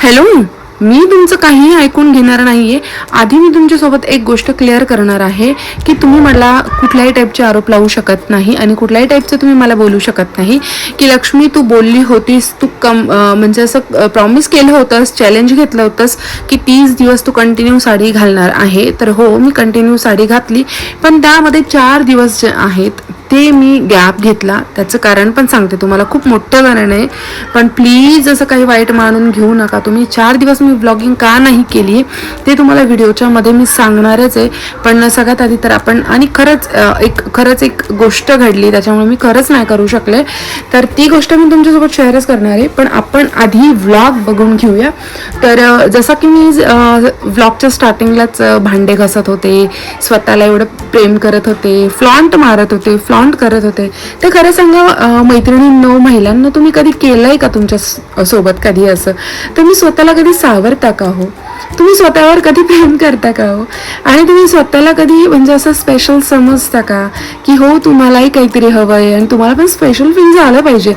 Hello मी तुमचं काहीही ऐकून घेणार नाहीये. आधी मी तुमच्यासोबत एक गोष्ट क्लिअर करणार आहे की तुम्ही मला कुठल्याही टाईपचे आरोप लावू शकत नाही आणि कुठल्याही टाईपचं तुम्ही मला बोलू शकत नाही. की लक्ष्मी तू बोलली होतीस तू कम म्हणजे असं प्रॉमिस केलं होतंस चॅलेंज घेतलं होतंस की तीस दिवस तू कंटिन्यू साडी घालणार आहे. तर हो मी कंटिन्यू साडी घातली पण त्यामध्ये चार दिवस जे आहेत ते मी गॅप घेतला. त्याचं कारण पण सांगते तुम्हाला. खूप मोठं कारण आहे. पण प्लीज असं काही वाईट मानून घेऊ नका तुम्ही. चार दिवस मी ब्लॉगिंग का नाही केली ते तुम्हाला व्हिडिओच्या मध्ये मी सांगणारच आहे. पण सगळ्यात आधी तर आपण आणि खरंच एक खरंच एक गोष्ट घडली त्याच्यामुळे मी खरंच नाही करू शकले. तर ती गोष्ट मी तुमच्यासोबत शेअरच करणार आहे. पण आपण आधी व्लॉग बघून घेऊया. तर जसं की मी व्लॉगच्या स्टार्टिंगलाच भांडे घसत होते. स्वतःला एवढं प्रेम करत होते. फ्लॉन्ट मारत होते. फ्लॉन्ट करत होते. ते खरं सांगा मैत्रिणी नऊ महिलांना तुम्ही कधी केलंय का तुमच्यासोबत कधी असं? तुम्ही स्वतःला कधी सावरता का हो? तुम्ही स्वतःवर कधी प्रेम करता का हो? आणि तुम्ही स्वतःला कधी म्हणजे असं स्पेशल समजता का? की हो तुम्हालाही काहीतरी हवं आहे आणि तुम्हाला पण स्पेशल फील झालं पाहिजे.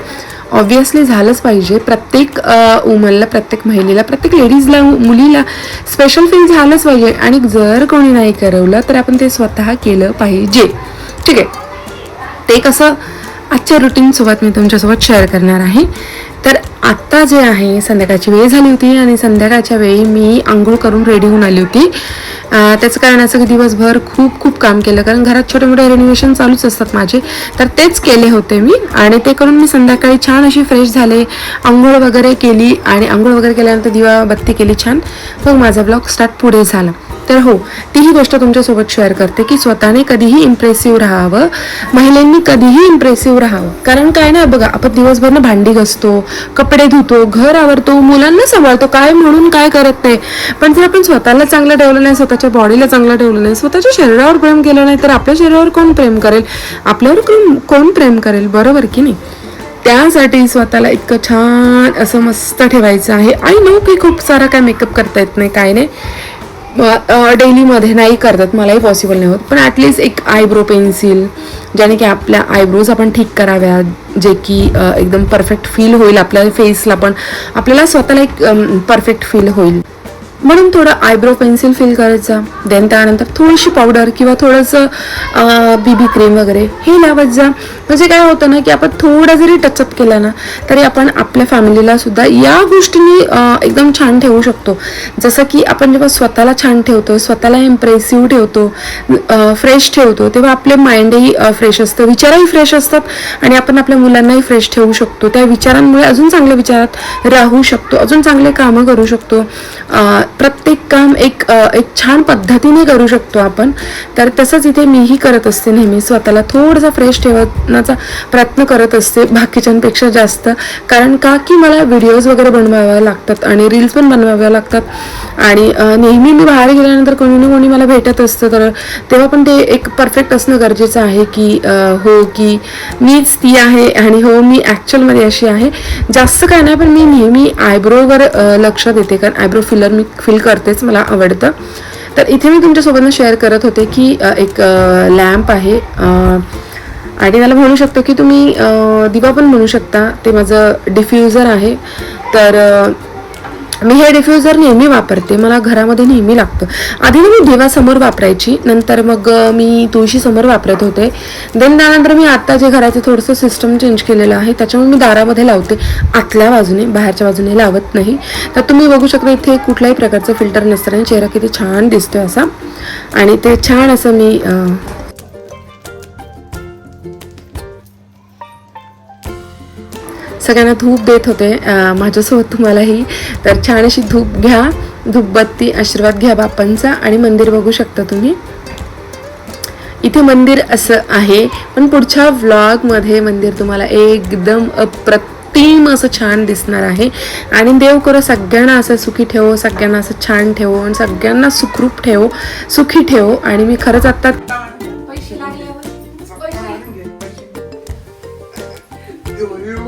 ऑब्व्हियसली झालंच पाहिजे. प्रत्येक वुमनला प्रत्येक महिलेला प्रत्येक लेडीजला मुलीला स्पेशल फील झालंच पाहिजे. आणि जर कोणी नाही करवलं तर आपण ते स्वतः केलं पाहिजे. ठीक आहे? ते कसं आजच्या रुटीनसोबत मी तुमच्यासोबत शेअर करणार आहे. तर आत्ता जे आहे संध्याकाळची वेळ झाली होती आणि संध्याकाळच्या वेळी मी आंघोळ करून रेडी होऊन आली होती. त्याचं कारण असं की दिवसभर खूप खूप काम केलं. कारण घरात छोटे मोठे रेनोव्हेशन चालूच असतात माझे. तर तेच केले होते मी आणि ते करून मी संध्याकाळी छान अशी फ्रेश झाले. आंघोळ वगैरे केली आणि आंघोळ वगैरे केल्यानंतर दिवा बत्ती केली छान. मग माझा ब्लॉग स्टार्ट पुढे झाला. तर हो तीही गोष्ट तुमच्यासोबत शेअर करते की स्वतःने कधीही इम्प्रेसिव्ह राहावं महिलांनी कधीही इम्प्रेसिव्ह राहावं. कारण काय नाही बघा आपण दिवसभर ना भांडी घसतो कपडे धुतो घर आवरतो मुलांना सांभाळतो काय म्हणून काय करत नाही. पण जर आपण स्वतःला चांगलं ठेवलं नाही स्वतःच्या बॉडीला चांगलं ठेवलं नाही स्वतःच्या शरीरावर प्रेम केलं नाही तर आपल्या शरीरावर कोण प्रेम करेल? आपल्यावर कोण कोण प्रेम करेल? बरोबर की नाही? त्यासाठी स्वतःला इतकं छान असं मस्त ठेवायचं आहे. आय नो की खूप सारा काय मेकअप करता येत नाही काय नाही. डेलीमध्ये नाही करतात मलाही पॉसिबल नाही होत. पण ॲटलिस्ट एक आयब्रो पेन्सिल ज्याने की आपल्या आयब्रोज आपण ठीक कराव्या जे की एकदम परफेक्ट फील होईल आपल्या फेसला पण. आपल्याला स्वतःला एक परफेक्ट फील होईल. म्हणून थोडं आयब्रो पेन्सिल फिल करायचं. देन त्यानंतर थोडीशी पावडर किंवा थोडंसं बीबी क्रीम वगैरे हे लावत जा म्हणजे काय होतं ना की आपण थोडा जरी टचअप केला ना तरी आपण आपल्या फॅमिलीला सुद्धा या गोष्टींनी एकदम छान ठेवू शकतो. जसं की आपण जेव्हा स्वतःला छान ठेवतो स्वतःला इम्प्रेसिव्ह ठेवतो फ्रेश ठेवतो तेव्हा आपले माइंडही फ्रेश असतं. विचारही फ्रेश असतात आणि आपण आपल्या मुलांनाही फ्रेश ठेवू शकतो. त्या विचारांमुळे अजून चांगल्या विचारात राहू शकतो अजून चांगले कामं करू शकतो. प्रत्येक काम एक एक छान पद्धतीने करू शकतो आपण. तर तसंच इथे मीही करत असते नेहमी. स्वतःला थोडासा फ्रेश ठेवण्याचा प्रयत्न करत असते बाकीच्यांपेक्षा जास्त. कारण का की मला व्हिडिओज वगैरे बनवाव्या लागतात आणि रील्स पण बनवाव्या लागतात. आणि नेहमी मी बाहेर गेल्यानंतर कोणी ना कोणी मला भेटत असतं. तर तेव्हा पण ते एक परफेक्ट असणं गरजेचं आहे की हो की मीच ती आहे आणि हो मी ॲक्च्युअलमध्ये अशी आहे. जास्त काय नाही पण मी नेहमी आयब्रोवर लक्ष देते. कारण आयब्रो फिलर मी फील करतेच मला आवडतं. तर इथे मी तुमच्यासोबत शेअर करत होते की एक लॅम्प आहे. आणि त्याला म्हणू शकतो की तुम्ही दिवा पण म्हणू शकता. ते माझं डिफ्युजर आहे. तर मी हे डिफ्युजर नेहमी वापरते मला घरामध्ये नेहमी लागतं. आधी ना मी देवासमोर वापरायची नंतर मग मी तुळशी समोर वापरत होते. देन त्यानंतर मी आत्ता जे घराचं थोडंसं सिस्टम चेंज केलेलं आहे त्याच्यामुळे मी दारामध्ये लावते. आतल्या बाजूने बाहेरच्या बाजूने लावत नाही. तर तुम्ही बघू शकता इथे कुठल्याही प्रकारचं फिल्टर नसतं आणि चेहरा किती छान दिसतोय असा. आणि ते छान असं मी सगळ्यांना धूप देत होते. माझ्यासोबत तुम्हालाही. तर छान अशी धूप घ्या. धूपबत्ती आशीर्वाद घ्या बाप्पांचा आणि मंदिर बघू शकता तुम्ही. इथे मंदिर असं आहे. पण पुढच्या व्लॉगमध्ये मंदिर तुम्हाला एकदम अप्रतिम असं छान दिसणार आहे. आणि देव करो सगळ्यांना असं सुखी ठेवो सगळ्यांना असं छान ठेवो आणि सगळ्यांना सुखरूप ठेवो सुखी ठेवो. आणि मी खरंच आत्ता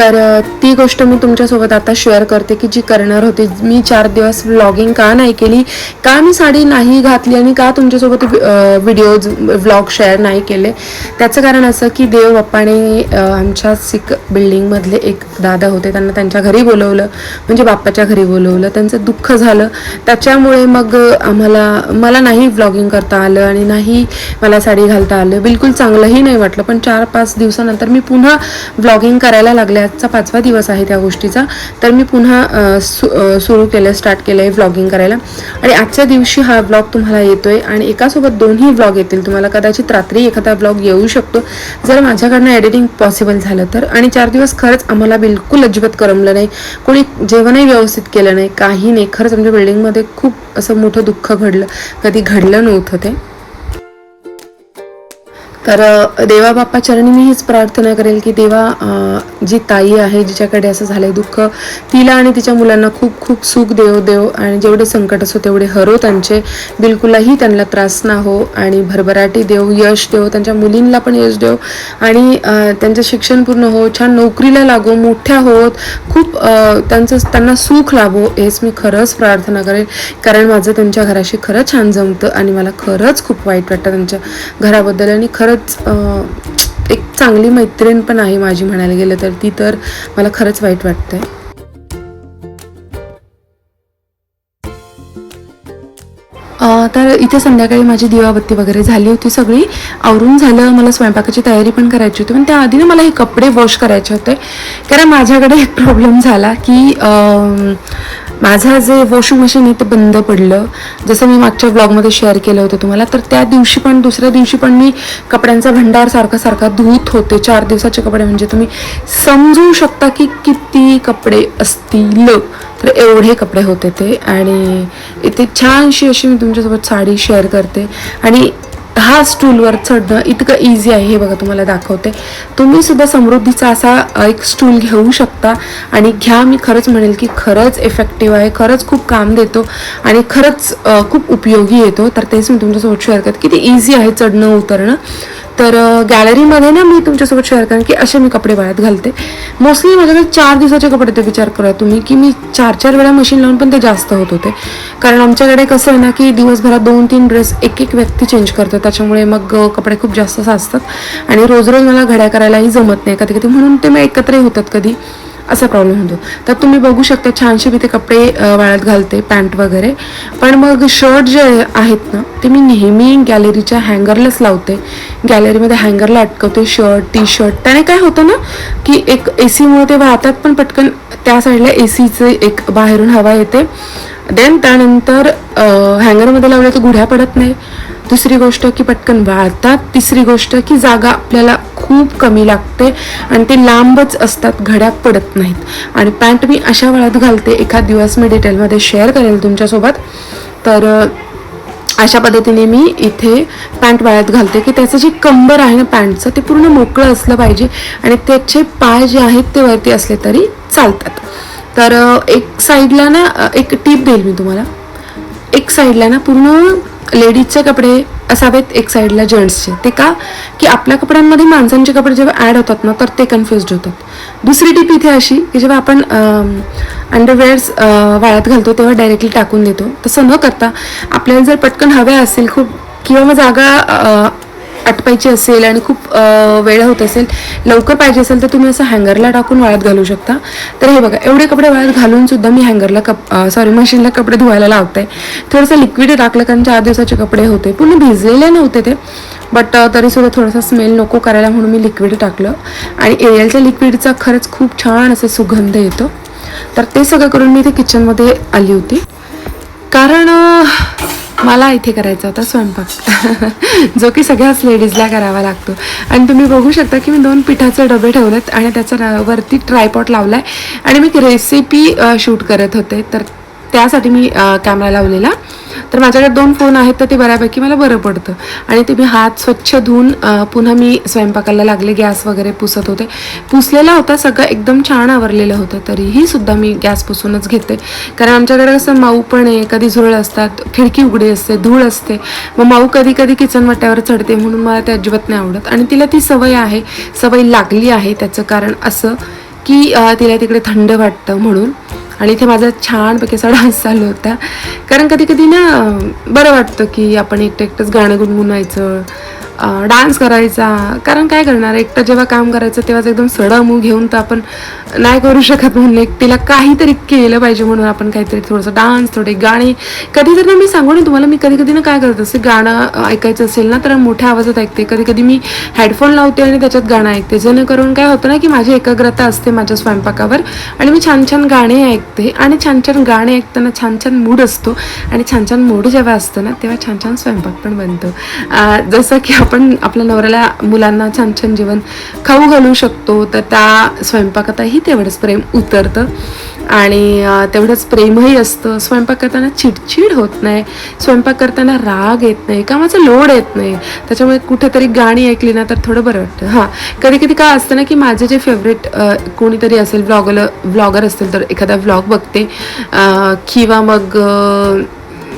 तर ती गोष्ट मी तुमच्यासोबत आता शेअर करते की जी करणार होती. मी चार दिवस व्लॉगिंग का नाही केली का मी साडी नाही घातली आणि का तुमच्यासोबत व्हिडिओज व्लॉग शेअर नाही केले? त्याचं कारण असं की देव बाप्पाने आमच्या सिक बिल्डिंगमधले एक दादा होते त्यांना त्यांच्या घरी बोलवलं म्हणजे बाप्पाच्या घरी बोलवलं. त्यांचं दुःख झालं. त्याच्यामुळे मग आम्हाला मला नाही व्लॉगिंग करता आलं आणि नाही मला साडी घालता आलं. बिलकुल चांगलंही नाही वाटलं. पण चार पाच दिवसानंतर मी पुन्हा व्लॉगिंग करायला लागल्या आजचा पाचवा दिवस आहे त्या गोष्टीचा. तर मी पुन्हा सु सुरू केलं स्टार्ट केलं आहे व्लॉगिंग करायला. आणि आजच्या दिवशी हा ब्लॉग तुम्हाला येतोय आणि एकासोबत दोन्ही ब्लॉग येतील. तुम्हाला कदाचित रात्री एखादा ब्लॉग येऊ शकतो. जर माझ्याकडनं एडिटिंग पॉसिबल झालं तर. आणि चार दिवस खरंच आम्हाला बिलकुल अजिबात करमलं नाही. कोणी जेवणही व्यवस्थित केलं नाही. काही नाही. खरंच आमच्या बिल्डिंगमध्ये खूप असं मोठं दुःख घडलं. कधी घडलं नव्हतं ते. तर देवाबाप्पा देवा बाप्पा चरणी मी हीच प्रार्थना करेल की देवा जी ताई आहे जिच्याकडे असं झालं आहे दुःख तिला आणि तिच्या मुलांना खूप खूप सुख देव देव आणि जेवढे संकट असो तेवढे हरो त्यांचे. बिलकुलही त्यांना त्रास ना हो आणि भरभराटी देव यश देव त्यांच्या मुलींना पण यश देव आणि त्यांचं शिक्षण पूर्ण हो छान नोकरीला लागो मोठ्या होत खूप त्यांचं त्यांना सुख लाभो हेच मी खरंच प्रार्थना करेल. कारण माझं त्यांच्या घराशी खरंच छान जमतं आणि मला खरंच खूप वाईट वाटतं त्यांच्या घराबद्दल आणि खरंच खरंच एक चांगली मैत्रीण पण आहे माझी म्हणायला गेलं तर. ती तर मला खरंच वाईट वाटतंय. तर इथे संध्याकाळी माझी दिवाबत्ती वगैरे झाली होती सगळी. आवरून झालं मला स्वयंपाकाची तयारी पण करायची होती. पण त्याआधी ना मला हे कपडे वॉश करायचे होते. कारण माझ्याकडे एक प्रॉब्लेम झाला की माझं जे वॉशिंग मशीन आहे ते बंद पडलं. जसं मी मागच्या ब्लॉगमध्ये शेअर केलं होतं तुम्हाला तर त्या दिवशी पण दुसऱ्या दिवशी पण मी कपड्यांचा भंडार सारखा सारखा धुत होते. चार दिवसाचे कपडे म्हणजे तुम्ही समजू शकता की किती कपडे असतील. तर एवढे कपडे होते ते. आणि इथे छानशी अशी मी तुमच्यासोबत साडी शेअर करते. आणि हा स्टूलवर चढणं इतकं इझी आहे हे बघा तुम्हाला दाखवते. तुम्ही सुद्धा समृद्धीचा असा एक स्टूल घेऊ शकता. आणि घ्या मी खरंच म्हणेल की खरंच इफेक्टिव्ह आहे खरंच खूप काम देतो आणि खरंच खूप उपयोगी येतो. तर तेच मी तुमच्यासोबत शेअर करते. किती इझी आहे चढणं उतरणं. तर गॅलरीमध्ये ना मी तुमच्यासोबत शेअर करेन की असे मी कपडे वाळत घालते. मोस्टली माझ्याकडे चार दिवसाचे कपडे ते विचार करा तुम्ही की मी चार चार वेळा मशीन लावून पण ते जास्त होत होते. कारण आमच्याकडे कसं आहे ना की दिवसभरात दोन तीन ड्रेस एक एक व्यक्ती चेंज करतो त्याच्यामुळे मग कपडे खूप जास्त साचतात. आणि रोज रोज मला घड्या करायलाही जमत नाही. कधी कधी म्हणून ते मग एकत्रही होतात कधी. असा प्रॉब्लेम होतो. तर तुम्ही बघू शकता छानसे मी ते कपडे वाळत घालते पॅन्ट वगैरे. पण मग शर्ट जे आहेत ना ते मी नेहमी गॅलरीच्या हँगरलाच लावते. गॅलरीमध्ये हँगरला अटकवते शर्ट टी शर्ट त्याने काय होतं ना की एक ए सीमुळे ते वाहतात पण पटकन त्या साईडला ए सीचं एक बाहेरून हवा येते. देन त्यानंतर हँगरमध्ये लावल्या तर गुढ्या पडत नाही. दुसरी गोष्ट की पटकन वाळतात. तिसरी गोष्ट की जागा आपल्याला खूप कमी लागते आणि ते लांबच असतात घड्या पडत नाहीत. आणि पॅन्ट मी अशा वेळात घालते एखाद दिवस मी डिटेलमध्ये शेअर करेल तुमच्यासोबत. तर अशा पद्धतीने मी इथे पॅन्ट वाळत घालते की त्याचं जे कंबर आहे ना पॅन्टचं ते पूर्ण मोकळं असलं पाहिजे आणि त्याचे पाय जे आहेत ते वरती असले तरी चालतात. तर एक साईडला ना एक टीप देईल मी तुम्हाला. एक साईडला ना पूर्ण लेडीजचे कपडे असावेत एक साईडला जेंट्सचे. ते का? की आपल्या कपड्यांमध्ये माणसांचे कपडे जेव्हा ॲड होतात ना तर ते कन्फ्युज होतात. दुसरी टीप इथे अशी की जेव्हा आपण अंडरवेअर्स वाळ्यात घालतो तेव्हा डायरेक्टली टाकून देतो. तसं न करता आपल्याला जर पटकन हव्या असेल खूप किंवा मग जागा आटपायची असेल आणि खूप वेळ होत असेल लवकर पाहिजे असेल तर तुम्ही असं हँगरला टाकून वाळत घालू शकता. तर हे बघा एवढे कपडे वाळत घालून सुद्धा मी हँगरला कप सॉरी मशीनला कपडे धुवायला लावते. थोडंसं लिक्विड टाकलं कारण चार दिवसाचे कपडे होते. पूर्ण भिजलेले नव्हते ते बट तरीसुद्धा थोडासा स्मेल नको करायला म्हणून मी लिक्विड टाकलं. आणि एरियलच्या लिक्विडचा खरंच खूप छान असे सुगंध येतो. तर ते सगळं करून मी ते किचनमध्ये आली होती. कारण मला इथे करायचा होता स्वयंपाक. जो की सगळ्याच लेडीजला करावा लागतो. आणि तुम्ही बघू शकता की मी दोन पिठाचे डबे ठेवलेत आणि त्याच्या वरती ट्रायपॉट लावला आहे आणि मी रेसिपी शूट करत होते. तर त्यासाठी मी कॅमेरा लावलेला. तर माझ्याकडे दोन फोन आहेत तर ते बऱ्यापैकी मला बरं पडतं. आणि ते मी हात स्वच्छ धुवून पुन्हा मी स्वयंपाकाला लागले गॅस वगैरे पुसत होते. पुसलेला होता सगळं एकदम छान आवरलेलं होतं तरीही सुद्धा मी गॅस पुसूनच घेते. कारण आमच्याकडे कसं माऊ पण आहे कधी झुरळ असतात खिडकी उघडी असते धूळ असते. मग माऊ कधी कधी किचन वाट्यावर चढते म्हणून मला ते अजिबात नाही आवडत. आणि तिला ती सवय आहे सवय लागली आहे त्याचं कारण असं की तिला तिकडे थंड वाटतं म्हणून. आणि इथे माझा छानपैकी असा डान्स चालू होता. कारण कधी कधी ना बरं वाटतं की आपण एकटं एकटंच गाणं गुणगुणायचं. डान्स करायचा. कारण काय करणार एकटं जेव्हा काम करायचं तेव्हाच एकदम सडमू घेऊन तर आपण नाही करू शकत म्हणून एकटीला काहीतरी केलं पाहिजे म्हणून आपण काहीतरी थोडंसं डान्स थोडे गाणे. कधी तर ना मी सांगू ना तुम्हाला मी कधी कधी ना काय करत असते गाणं ऐकायचं असेल ना तर मोठ्या आवाजात ऐकते. कधी कधी मी हेडफोन लावते आणि त्याच्यात गाणं ऐकते. जेणेकरून काय होतं ना की माझी एकाग्रता असते माझ्या स्वयंपाकावर आणि मी छान छान गाणे ऐकते. आणि छान छान गाणे ऐकताना छान छान मूड असतो. आणि छान छान मूड जेव्हा असतो ना तेव्हा छान छान स्वयंपाक पण बनतो. जसं की आपण आपल्या नवऱ्याला मुलांना छान छान जेवण खाऊ घालू शकतो तर त्या स्वयंपाकातही तेवढंच प्रेम उतरतं. आणि तेवढंच प्रेमही असतं. स्वयंपाक करताना चिडचिड होत नाही. स्वयंपाक करताना राग येत नाही. कामाचा लोड येत नाही. त्याच्यामुळे कुठेतरी गाणी ऐकली ना तर थोडं बरं वाटतं. हां. कधी कधी काय असतं ना की माझे जे फेवरेट कोणीतरी असेल ब्लॉगल ब्लॉगर असतील तर एखादा व्लॉग बघते. किंवा मग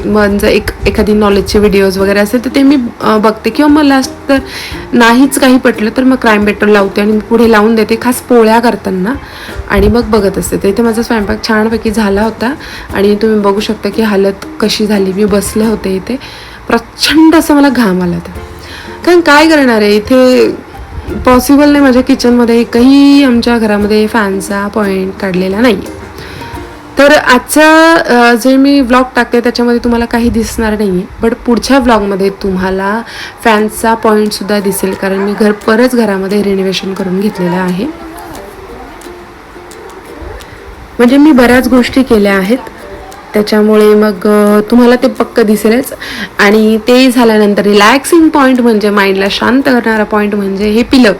म्हणजे एक एखादी नॉलेजचे व्हिडिओज वगैरे असेल तर ते मी बघते. किंवा मला तर नाहीच काही पटलं तर मग क्राईम बेटर लावते आणि पुढे लावून देते खास पोळ्या करताना. आणि मग बघत असते. तर इथे माझा स्वयंपाक छानपैकी झाला होता. आणि तुम्ही बघू शकता की हालत कशी झाली. मी बसले होते इथे. प्रचंड असं मला घाम आला होता. कारण काय करणार आहे? इथे पॉसिबल नाही. माझ्या किचनमध्ये एकही आमच्या घरामध्ये फॅनचा पॉईंट काढलेला नाही तर आजचा जे मी व्लॉग टाकते त्याच्यामध्ये तुम्हाला काही दिसणार नाही आहे बट पुढच्या व्लॉगमध्ये तुम्हाला फॅन्सचा पॉईंटसुद्धा दिसेल कारण मी घर परत घरामध्ये रिनोव्हेशन करून घेतलेलं आहे. म्हणजे मी बऱ्याच गोष्टी केल्या आहेत. त्याच्यामुळे मग तुम्हाला ते पक्क दिसेलच. आणि ते झाल्यानंतर रिलॅक्सिंग पॉईंट म्हणजे माइंडला शांत करणारा पॉईंट म्हणजे हे पिलं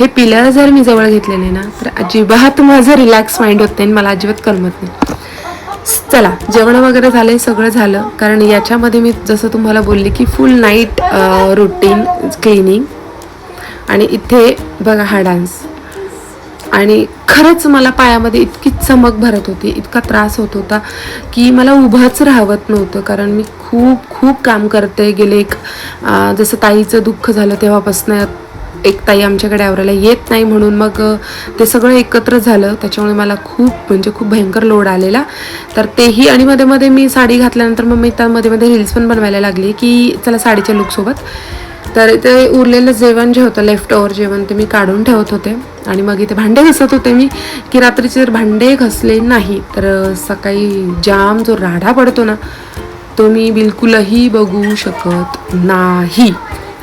हे पिलं जर मी जवळ घेतलेले ना तर अजिबात माझं रिलॅक्स माइंड होते आणि मला अजिबात करमत नाही. चला जेवण वगैरे झाले सगळं झालं. कारण याच्यामध्ये मी जसं तुम्हाला बोलले की फुल नाईट रुटीन क्लिनिंग आणि इथे बघा हा डान्स आणि खरंच मला पायामध्ये इतकी चमक भरत होती इतका त्रास होत होता की मला उभंच राहवत नव्हतं. कारण मी खूप खूप काम करते. गेले एक जसं ताईचं दुःख झालं तेव्हापासून एक ताई आमच्याकडे आवरायला येत नाही म्हणून मग ते सगळं एकत्र झालं. त्याच्यामुळे मला खूप म्हणजे खूप भयंकर लोड आलेला. तर तेही आणि मध्ये मध्ये मी साडी घातल्यानंतर मग मी त्यामध्ये मध्ये रील्स पण बनवायला लागली की चला साडीच्या लुकसोबत तर ते उरलेलं जेवण जे होतं लेफ्ट ओव्हर जेवण ते मी काढून ठेवत होते. आणि मग इथे भांडे घसत होते मी की रात्रीचे जर भांडे घसले नाही तर सकाळी जाम जो राडा पडतो ना तो मी बिलकुलही बघू शकत नाही.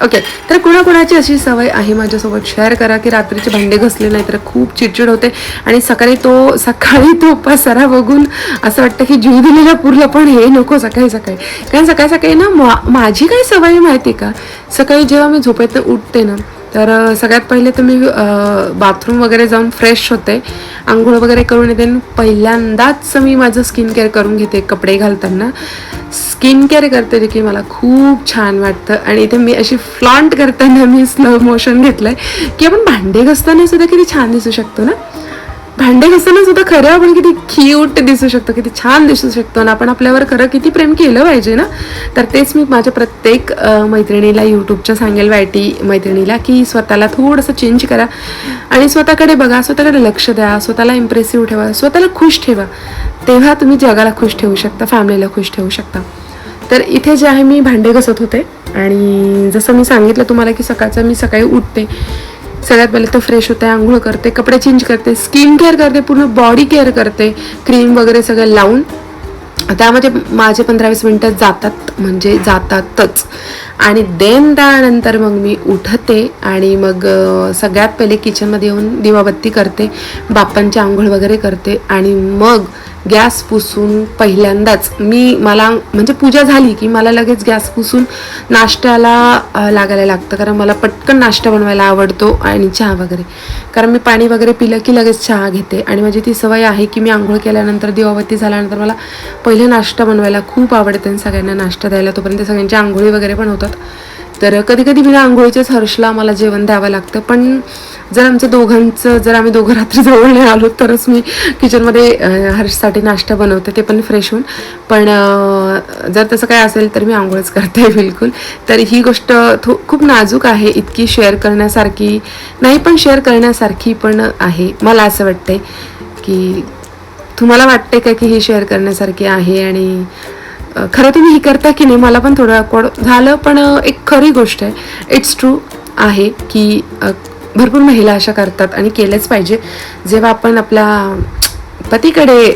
ओके तर कुणाकुणाची अशी सवय आहे माझ्यासोबत? शेअर करा की रात्रीचे भांडे घसले नाही तर खूप चिडचिड होते. आणि सकाळी तो सकाळी तो पसारा बघून असं वाटतं की जीव दिलेला पुरला पण हे नको सकाळी सकाळी. कारण सकाळी सकाळी ना मा- माझी काय सवय माहिती आहे का? सकाळी जेव्हा मी झोपेत उठते ना तर सगळ्यात पहिले तर मी बाथरूम वगैरे जाऊन फ्रेश होते. आंघोळ वगैरे करून येते. आणि पहिल्यांदाच मी माझं स्किन केअर करून घेते कपडे घालताना. स्किन केअर करते जे की मला खूप छान वाटतं. आणि इथे मी अशी फ्लॉन्ट करताना मी स्लो मोशन घेतलं आहे की आपण भांडे घासताना सुद्धा किती छान दिसू शकतो ना? भांडे घासताना सुद्धा खरं आपण किती क्यूट दिसू शकतो किती छान दिसू शकतो आणि आपण आपल्यावर खरं किती प्रेम केलं पाहिजे ना? तर तेच मी माझ्या प्रत्येक मैत्रिणीला यूट्यूबच्या सांगेल वायटी मैत्रिणीला की स्वतःला थोडंसं चेंज करा आणि स्वतःकडे बघा स्वतःकडे लक्ष द्या स्वतःला इम्प्रेसिव्ह ठेवा स्वतःला खुश ठेवा. तेव्हा तुम्ही जगाला खुश ठेवू शकता फॅमिलीला खुश ठेवू शकता. तर इथे जे आहे मी भांडे घसत होते आणि जसं मी सांगितलं तुम्हाला की सकाळचं मी सकाळी उठते. सगळ्यात पहिले तर फ्रेश होते आंघोळ करते कपडे चेंज करते स्किन केअर करते पूर्ण बॉडी केअर करते क्रीम वगैरे सगळं लावून. त्यामध्ये माझे पंधरा वीस मिनटं जातात म्हणजे जातातच. आणि देन त्यानंतर मग मी उठते आणि मग सगळ्यात पहिले किचनमध्ये येऊन दिवाबत्ती करते बाप्पांची आंघोळ वगैरे करते आणि मग गॅस पुसून पहिल्यांदाच मी मला म्हणजे पूजा झाली की मला लगेच गॅस पुसून नाश्त्याला लागायला लागतं. कारण मला पटकन नाश्ता बनवायला आवडतो आणि चहा वगैरे. कारण मी पाणी वगैरे पिलं की लगेच चहा घेते. आणि माझी ती सवय आहे की मी आंघोळ केल्यानंतर दिवावती झाल्यानंतर मला पहिले नाश्ता बनवायला खूप आवडते आणि सगळ्यांना नाश्ता द्यायला. तोपर्यंत सगळ्यांची आंघोळी वगैरे पण होतात. तर कधी कधी बिना आंघोळीच्याच हर्षला मला जेवण द्यावं लागतं. पण जर आमचं दोघांचं जर आम्ही दोघं रात्री जवळ नाही आलो तरच मी किचनमध्ये हर्षसाठी नाश्ता बनवते ते पण फ्रेश होऊन. पण जर तसं काय असेल तर मी आंघोळच करते बिलकुल. तर ही गोष्ट थो खूप नाजूक आहे इतकी शेअर करण्यासारखी नाही पण शेअर करण्यासारखी पण आहे. मला असं वाटतंय की तुम्हाला वाटते का की ही शेअर करण्यासारखी आहे आणि खरं तुम्ही ही करता की नाही मला पण थोडं अकवर्ड झालं पण एक खरी गोष्ट आहे. इट्स ट्रू आहे की भरपूर महिला अशा करतात आणि केलंच पाहिजे. जेव्हा आपण आपल्या पतीकडे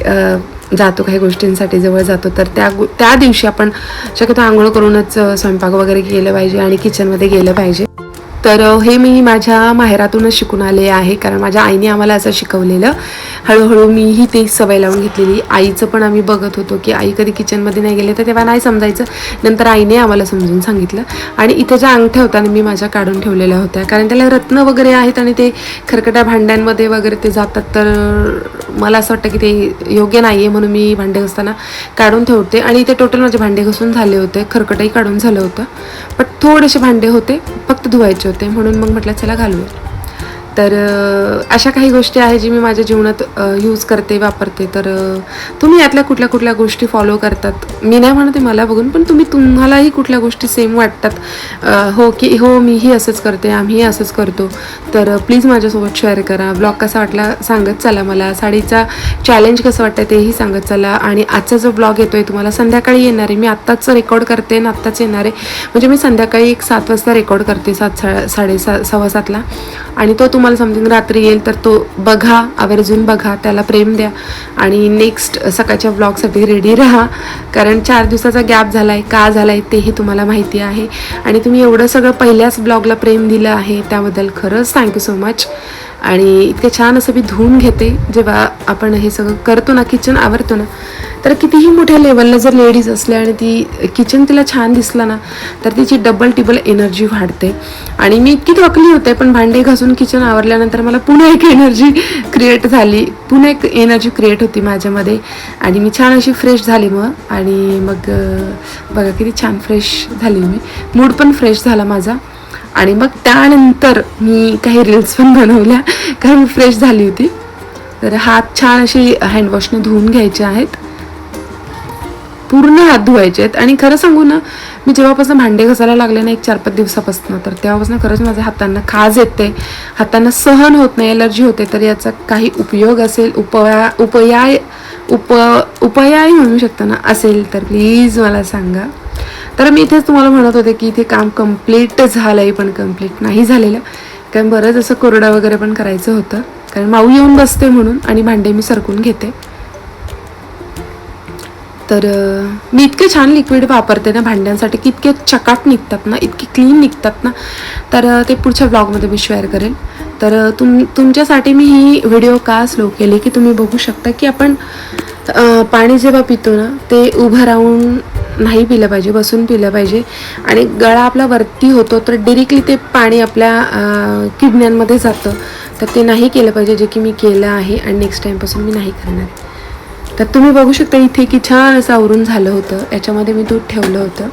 जातो काही गोष्टींसाठी जवळ जातो तर त्या त्या दिवशी आपण शक्यतो आंघोळ करूनच स्वयंपाक वगैरे केलं पाहिजे आणि किचनमध्ये गेलं पाहिजे. तर हे मी माझ्या माहेरातूनच शिकून आले आहे. कारण माझ्या आईने आम्हाला असं शिकवलेलं. हळूहळू मीही ती सवय लावून घेतलेली. आईचं पण आम्ही बघत होतो की आई कधी किचनमध्ये नाही गेले तर तेव्हा नाही समजायचं. नंतर आईने आम्हाला समजून सांगितलं. आणि इथे ज्या अंगठ्या होत्या मी माझ्या काढून ठेवलेल्या होत्या. कारण त्याला रत्न वगैरे आहेत आणि ते खरकट्या भांड्यांमध्ये वगैरे ते जातात तर मला असं वाटतं की ते योग्य नाही आहे म्हणून मी भांडे घसताना काढून ठेवते. आणि इथे टोटल माझे भांडे घसून झाले होते. खरकटही काढून झालं होतं. पण थोडेसे भांडे होते. फक्त धुवायचे होते म्हणून मग म्हटलं चला घालूया. तर अशा काही गोष्टी आहेत जी मी माझ्या जीवनात यूज करते वापरते. तर तुम्ही यातल्या कुठल्या कुठल्या गोष्टी फॉलो करतात? मी नाही म्हणते मला बघून पण तुम्ही तुम्हालाही कुठल्या गोष्टी सेम वाटतात? हो की हो मीही असंच करते आम्हीही असंच करतो. तर प्लीज माझ्यासोबत शेअर करा. ब्लॉग कसा वाटला सांगत चला मला. साडीचा चॅलेंज कसं वाटतं तेही सांगत चला. आणि आजचा जो ब्लॉग येतो आहे तुम्हाला संध्याकाळी येणार आहे. मी आत्ताच रेकॉर्ड करते आणि आत्ताच येणार आहे. म्हणजे मी संध्याकाळी एक सात वाजता रेकॉर्ड करते सात सा साडेसा सव्वा सातला. आणि तो तुम्हाला समथिंग रात्री येईल तर तो बघा आवर्जून बघा त्याला प्रेम द्या. आणि नेक्स्ट सकाळच्या ब्लॉगसाठी रेडी राहा. कारण चार दिवसाचा गॅप झाला आहे का झाला आहे तेही तुम्हाला माहिती आहे. आणि तुम्ही एवढं सगळं पहिल्याच ब्लॉगला प्रेम दिलं आहे त्याबद्दल खरंच थँक्यू सो मच आणि इतके छान असं मी धुवून घेते जेव्हा आपण हे सगळं करतो ना किचन आवरतो ना तर कितीही मोठ्या लेवलला जर लेडीज असल्या आणि ती किचन तिला छान दिसलं ना तर तिची डबल टिबल एनर्जी वाढते. आणि मी इतकी थकली होते पण भांडे घासून किचन आवरल्यानंतर मला पुन्हा एक एनर्जी क्रिएट झाली. पुन्हा एक एनर्जी क्रिएट होती माझ्यामध्ये. आणि मी छान अशी फ्रेश झाली मग. आणि मग बघा किती छान फ्रेश झाली मी. मूड पण फ्रेश झाला माझा. आणि मग त्यानंतर मी काही रील्स पण बनवल्या. कारण मी फ्रेश झाली होती. तर हात छान अशी हँडवॉशने धुवून घ्यायचे आहेत. पूर्ण हात धुवायचे आहेत. आणि खरं सांगू ना मी जेव्हापासून भांडे घासायला लागले ना एक चार पाच दिवसापासून तर तेव्हापासून खरंच माझ्या हातांना खाज येते. हातांना सहन होत नाही एलर्जी होते. तर याचा काही उपयोग असेल उपया उपयाय उप उपायाही म्हणू शकता ना असेल तर प्लीज मला सांगा. तर मी इथेच तुम्हाला म्हणत होते की इथे काम कंप्लीट आहे पण कंप्लीट नाही झालेलं. कारण बरंच असं कोरडा वगैरे पण करायचं होतं. कारण माऊ येऊन बसते म्हणून आणि भांडे मी सरकून घेते. तर मी इतके छान लिक्विड वापरते ना भांड्यांसाठी की इतके चकाट निघतात ना इतके क्लीन निघतात ना. तर ते पुढच्या ब्लॉगमध्ये मी शेअर करेन तर तुम तुमच्यासाठी मी ही व्हिडिओ का स्लो केली की तुम्ही बघू शकता की आपण पाणी जेव्हा पितो ना ते उभं राहून नाही पिलं पाहिजे बसून पिलं पाहिजे. आणि गळा आपला वरती होतो तर डिरेक्टली ते पाणी आपल्या किडण्यांमध्ये जातं. तर ते नाही केलं पाहिजे जे की मी केलं आहे आणि नेक्स्ट टाईमपासून मी नाही करणार तर तुम्ही बघू शकता इथे की छान असं आवरून झालं होतं. याच्यामध्ये मी दूध ठेवलं होतं.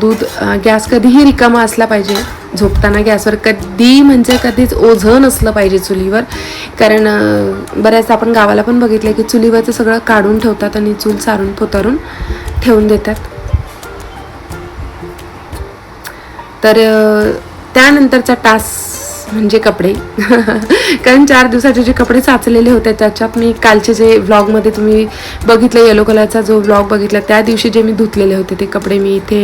दूध गॅस कधीही रिकामा असला पाहिजे. झोपताना गॅसवर कधी म्हणजे कधीच ओझं नसलं पाहिजे चुलीवर. कारण बऱ्याचदा आपण गावाला पण बघितलं की चुलीवरचं सगळं काढून ठेवतात आणि चूल सारून पोतारून. ठेवून देतात. तर त्यानंतरचा टास्क म्हणजे कपडे. कारण चार दिवसाचे जे कपडे साचलेले होते त्याच्यात मी कालचे जे व्लॉगमध्ये तुम्ही बघितलं येलो कलरचा जो व्लॉग बघितला त्या दिवशी जे मी धुतलेले होते ते कपडे मी इथे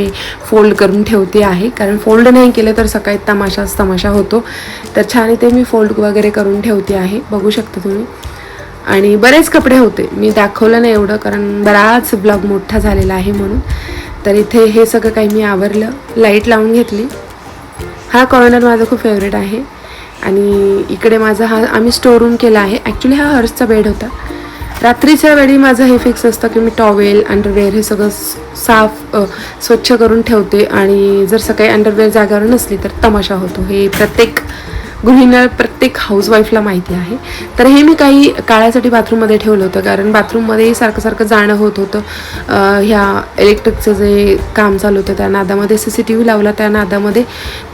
फोल्ड करून ठेवते आहे. कारण फोल्ड नाही केलं तर सकाळी तमाशाच तमाशा होतो. तर छान इथे मी फोल्ड वगैरे करून ठेवते आहे. बघू शकता तुम्ही. आणि बरेच कपडे होते. मी दाखवलं नाही एवढं कारण बराच ब्लॉग मोठा झालेला आहे म्हणून. तर इथे हे सगळं काही मी आवरलं. लाइट लावून घेतली. हा कॉर्नर माझा खूप फेवरेट आहे. आणि इकडे माझा हा आम्ही स्टोर रूम केला आहे. ॲक्च्युली हा हर्सचा बेड होता. रात्रीच्या वेळी माझं हे फिक्स असतं की मी टॉवेल अंडरवेअर हे सगळं साफ स्वच्छ करून ठेवते. आणि जर सकाळी अंडरवेअर जागेवर नसली तर तमाशा होतो. हे प्रत्येक गृहिणीला प्रत्येक हाऊसवाईफला माहिती आहे. तर हे मी काही काळासाठी बाथरूममध्ये ठेवलं होतं. कारण बाथरूममध्ये सारखं सारखं जाणं होत होतं. ह्या इलेक्ट्रिकचं जे काम चालू होतं त्या नादामध्ये सी सी टी व्ही लावला त्या नादामध्ये.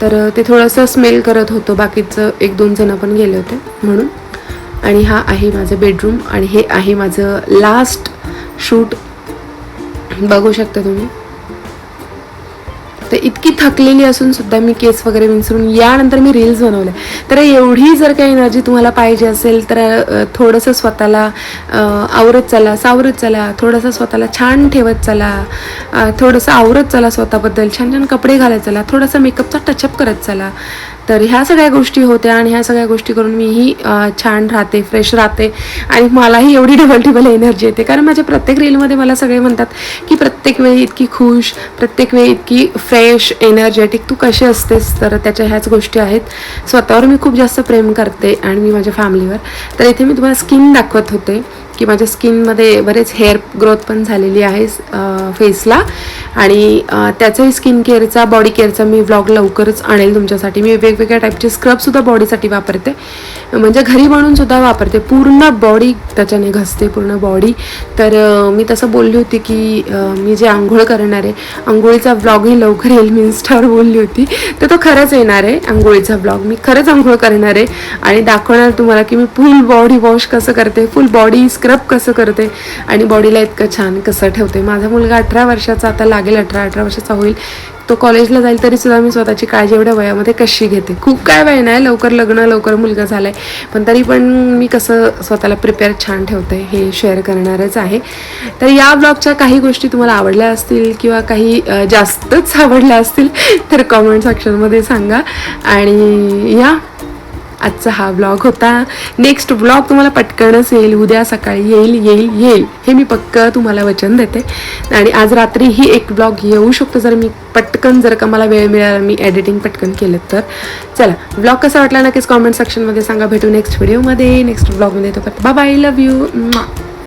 तर ते थोडंसं स्मेल करत होतं. बाकीचं एक दोन जणं पण गेले होते म्हणून. आणि हा आहे माझं बेडरूम आणि हे आहे माझं लास्ट शूट बघू शकता तुम्ही. तर इतकी थकलेली असून सुद्धा मी केस वगैरे विंचरून यानंतर मी रील्स बनवल्या तर एवढी जर काही एनर्जी तुम्हाला पाहिजे असेल तर थोडंसं स्वतःला आवरत चला सावरत चला थोडंसं स्वतःला छान ठेवत चला थोडंसं आवरत चला स्वतःबद्दल छान छान कपडे घालत चला थोडासा मेकअपचा टचअप करत चला. तर ह्या सगळ्या गोष्टी होत्या आणि ह्या सगळ्या गोष्टी करून मीही छान राहते फ्रेश राहते आणि मलाही एवढी डबल टिबल एनर्जी येते. कारण माझ्या प्रत्येक रीलमध्ये मला सगळे म्हणतात की प्रत्येक वेळी इतकी खुश प्रत्येक वेळी इतकी फ्रेश एनर्जेटिक तू कशी असतेस? तर त्याच्या ह्याच गोष्टी आहेत. स्वतःवर मी खूप जास्त प्रेम करते आणि मी माझ्या फॅमिलीवर तर इथे मी तुम्हाला स्किन दाखवत होते. की माझ्या स्किनमध्ये बरेच हेअर ग्रोथ पण झालेली आहे फेसला. आणि त्याचाही स्किन केअरचा बॉडी केअरचा मी व्लॉग लवकरच आणेल तुमच्यासाठी. मी वेगवेगळ्या टाईपचे स्क्रबसुद्धा बॉडीसाठी वापरते. म्हणजे घरी बनूनसुद्धा वापरते. पूर्ण बॉडी त्याच्याने घसते पूर्ण बॉडी. तर मी तसं बोलली होती की मी जे आंघोळ करणार आहे आंघोळीचा व्लॉगही लवकर येईल मी इन्स्टावर बोलली होती. तर तो खरंच येणार आहे आंघोळीचा व्लॉग. मी खरंच आंघोळ करणार आहे. आणि दाखवणार तुम्हाला की मी फुल बॉडी वॉश कसं करते फुल बॉडी स्क्रब कसं करते आणि बॉडीला इतकं छान कसं ठेवते. माझा मुलगा अठरा वर्षाचा आता लागेल अठरा अठरा वर्षाचा होईल. तो कॉलेजला जाईल तरी सुद्धा मी स्वतःची काळजी एवढ्या वयामध्ये कशी घेते. खूप काय वय नाही लवकर लग्न लवकर मुलगा झालाय. पण तरी पण मी कसं स्वतःला प्रिपेअर छान ठेवते हे शेअर करणारच आहे. तर या ब्लॉगच्या काही गोष्टी तुम्हाला आवडल्या असतील किंवा काही जास्तच आवडल्या असतील तर कॉमेंट सेक्शनमध्ये सांगा. आणि या आजचा हा ब्लॉग होता. नेक्स्ट ब्लॉग तुम्हाला पटकनच येईल उद्या सकाळी येईल येईल येईल. हे मी पक्क तुम्हाला वचन देते. आणि आज रात्री ही एक ब्लॉग येऊ शकतो जर मी पटकन जर का मला वेळ मिळाला मी एडिटिंग पटकन केलं तर. चला ब्लॉग कसा वाटला नक्कीच कॉमेंट सेक्शनमध्ये सांगा. भेटू नेक्स्ट व्हिडिओमध्ये नेक्स्ट ब्लॉगमध्ये तो बाय बाय लव्ह यू